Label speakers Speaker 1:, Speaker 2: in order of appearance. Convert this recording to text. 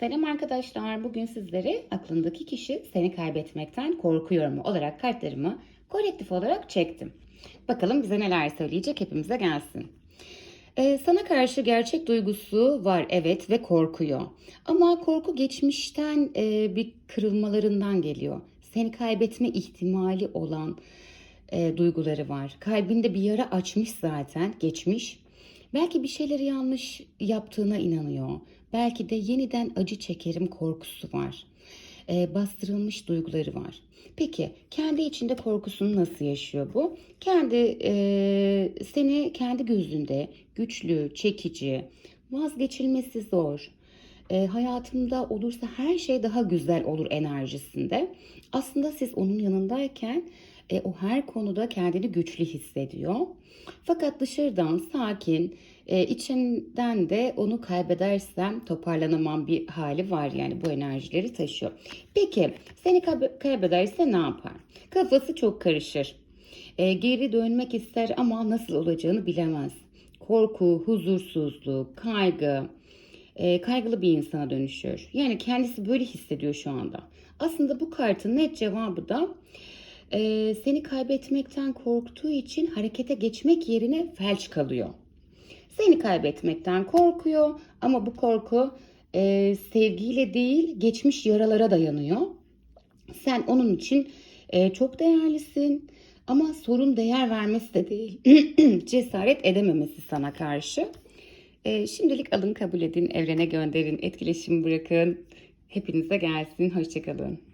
Speaker 1: Selam arkadaşlar. Bugün sizlere aklındaki kişi seni kaybetmekten korkuyor mu olarak kartlarımı kolektif olarak çektim. Bakalım bize neler söyleyecek hepimize gelsin. Ee, sana karşı gerçek duygusu var evet ve korkuyor. Ama korku geçmişten e, bir kırılmalarından geliyor. Seni kaybetme ihtimali olan e, duyguları var. Kalbinde bir yara açmış zaten geçmiş. Belki bir şeyleri yanlış yaptığına inanıyor. Belki de yeniden acı çekerim korkusu var. E, bastırılmış duyguları var. Peki kendi içinde korkusunu nasıl yaşıyor bu? Kendi e, seni kendi gözünde güçlü, çekici, vazgeçilmesi zor. E, hayatımda olursa her şey daha güzel olur enerjisinde. Aslında siz onun yanındayken e, o her konuda kendini güçlü hissediyor. Fakat dışarıdan sakin, e, içinden de onu kaybedersem toparlanamam bir hali var yani bu enerjileri taşıyor. Peki seni kaybe- kaybederse ne yapar? Kafası çok karışır. E, geri dönmek ister ama nasıl olacağını bilemez. Korku, huzursuzluk, kaygı, e, kaygılı bir insana dönüşüyor. Yani kendisi böyle hissediyor şu anda. Aslında bu kartın net cevabı da e, seni kaybetmekten korktuğu için harekete geçmek yerine felç kalıyor. Seni kaybetmekten korkuyor ama bu korku e, sevgiyle değil geçmiş yaralara dayanıyor. Sen onun için e, çok değerlisin ama sorun değer vermesi de değil. Cesaret edememesi sana karşı. E, şimdilik alın kabul edin, evrene gönderin, etkileşim bırakın. Hepinize gelsin. Hoşçakalın.